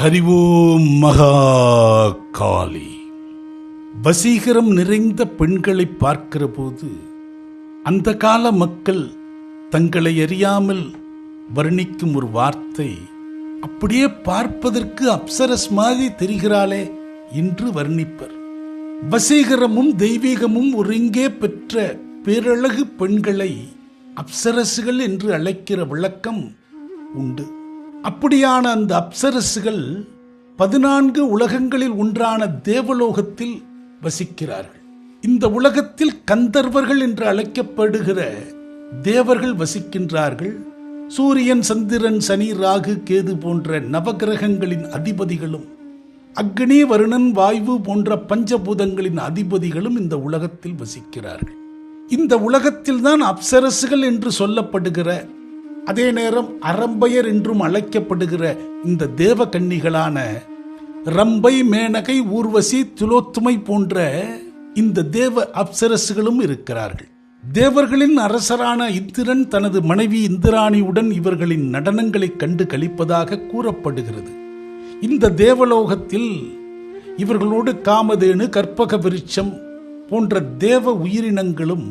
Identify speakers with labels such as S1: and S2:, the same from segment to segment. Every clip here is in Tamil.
S1: ஹரிவோம் மகா காளி வசீகரம் நிறைந்த பெண்களை பார்க்கிற போது அந்த கால மக்கள் தங்களை அறியாமல் வர்ணிக்கும் ஒரு வார்த்தை அப்படியே பார்ப்பதற்கு அப்சரஸ் மாதிரி தெரிகிறாளே என்று வர்ணிப்பர். வசீகரமும் தெய்வீகமும் ஒருங்கே பெற்ற பேரழகு பெண்களை அப்சரசுகள் என்று அழைக்கிற விளக்கம் உண்டு. அப்படியான அந்த அப்சரசுகள் பதினான்கு உலகங்களில் ஒன்றான தேவலோகத்தில் வசிக்கிறார்கள். இந்த உலகத்தில் கந்தர்வர்கள் என்று அழைக்கப்படுகிற தேவர்கள் வசிக்கின்றார்கள். சூரியன் சந்திரன் சனி ராகு கேது போன்ற நவகிரகங்களின் அதிபதிகளும் அக்னி வருணன் வாய்வு போன்ற பஞ்சபூதங்களின் அதிபதிகளும் இந்த உலகத்தில் வசிக்கிறார்கள். இந்த உலகத்தில் தான் அப்சரசுகள் என்று சொல்லப்படுகிற அதே நேரம் அரம்பையர் என்றும் அழைக்கப்படுகிற இந்த தேவ கன்னிகளான ரம்பை மேனகை ஊர்வசி துலோத்துமை போன்ற இந்த தேவ அப்சரசுகளும் இருக்கிறார்கள். தேவர்களின் அரசரான இந்திரன் தனது மனைவி இந்திராணியுடன் இவர்களின் நடனங்களை கண்டு கழிப்பதாக கூறப்படுகிறது. இந்த தேவலோகத்தில் இவர்களோடு காமதேனு கற்பக விருட்சம் போன்ற தேவ உயிரினங்களும்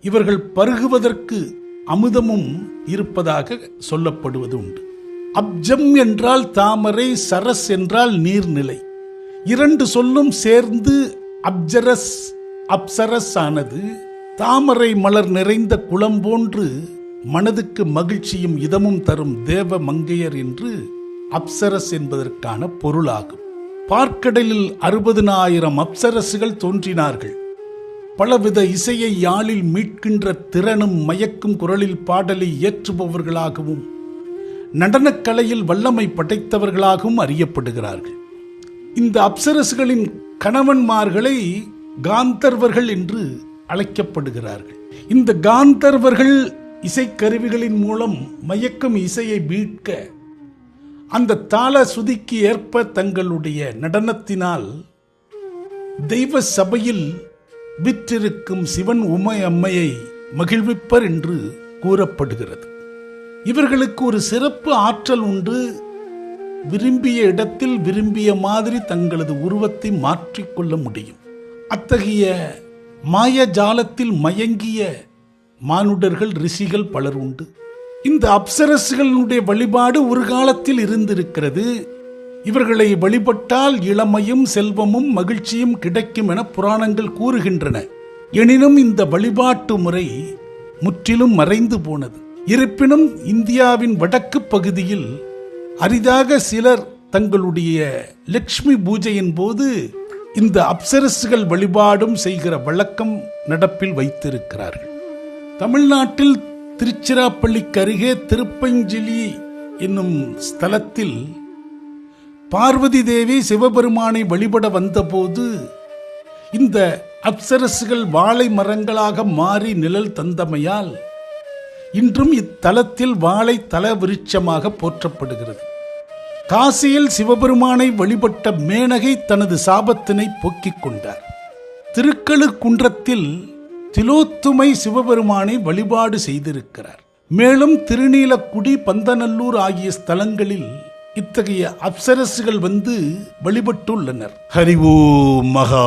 S1: இவர்கள் பருகுவதற்கு அமுதமும் இருப்பதாக சொல்லப்படுவது உண்டு. அப்ஜம் என்றால் தாமரை சரஸ் என்றால் நீர்நிலை. இரண்டு சொல்லும் சேர்ந்து அப்ஜரஸ் அப்சரஸ் ஆனது தாமரை மலர் நிறைந்த குளம் போன்று மனதுக்கு மகிழ்ச்சியும் இதமும் தரும் தேவ மங்கையர் என்று அப்சரஸ் என்பதற்கான பொருளாகும். பார்க்கடலில் அறுபதினாயிரம் அப்சரசுகள் தோன்றினார்கள். பலவித இசையை யாழில் மீட்கின்ற திறனும் மயக்கும் குரலில் பாடலை இயற்றுபவர்களாகவும் நடனக்கலையில் வல்லமை படைத்தவர்களாகவும் அறியப்படுகிறார்கள். இந்த அப்சரசுகளின் கணவன்மார்களை காந்தர்வர்கள் என்று அழைக்கப்படுகிறார்கள். இந்த காந்தர்வர்கள் இசைக்கருவிகளின் மூலம் மயக்கும் இசையை மீட்க அந்த தாள சுதிக்கு ஏற்ப தங்களுடைய நடனத்தினால் தெய்வ சபையில் விற்றிருக்கும் சிவன் உமை அம்மையை மகிழ்விப்பர் என்று கூறப்படுகிறது. இவர்களுக்கு ஒரு சிறப்பு ஆற்றல் உண்டு. விரும்பிய இடத்தில் விரும்பிய மாதிரி தங்களது உருவத்தை மாற்றிக்கொள்ள முடியும். அத்தகைய மாய ஜாலத்தில் மயங்கிய மானுடர்கள் ரிஷிகள் பலர் உண்டு. இந்த அப்சரசுகளினுடைய வழிபாடு ஒரு காலத்தில் இருந்திருக்கிறது. இவர்களை வழிபட்டால் இளமையும் செல்வமும் மகிழ்ச்சியும் கிடைக்கும் என புராணங்கள் கூறுகின்றன. எனினும் இந்த வழிபாட்டு முறை முற்றிலும் மறைந்து போனது. இருப்பினும் இந்தியாவின் வடக்கு பகுதியில் அரிதாக சிலர் தங்களுடைய லக்ஷ்மி பூஜையின் போது இந்த அப்சரசுகள் வழிபாடும் செய்கிற வழக்கம் நடப்பில் வைத்திருக்கிறார்கள். தமிழ்நாட்டில் திருச்சிராப்பள்ளிக்கு அருகே திருப்பஞ்சிலி என்னும் ஸ்தலத்தில் பார்வதி தேவி சிவபெருமானை வழிபட வந்தபோது இந்த அப்சரசுகள் வாழை மரங்களாக மாறி நிழல் தந்தமையால் இன்றும் இத்தலத்தில் வாழை தல விருட்சமாக போற்றப்படுகிறது. காசியில் சிவபெருமானை வழிபட்ட மேனகை தனது சாபத்தினை போக்கிக் கொண்டார். திருக்கழுக்குன்றத்தில் திலோத்துமை சிவபெருமானை வழிபாடு செய்திருக்கிறார். மேலும் திருநீலக்குடி பந்தநல்லூர் ஆகிய ஸ்தலங்களில் இத்தகைய அப்சரசுகள் வந்து வழிபட்டுள்ளனர். ஹரிவோ மகா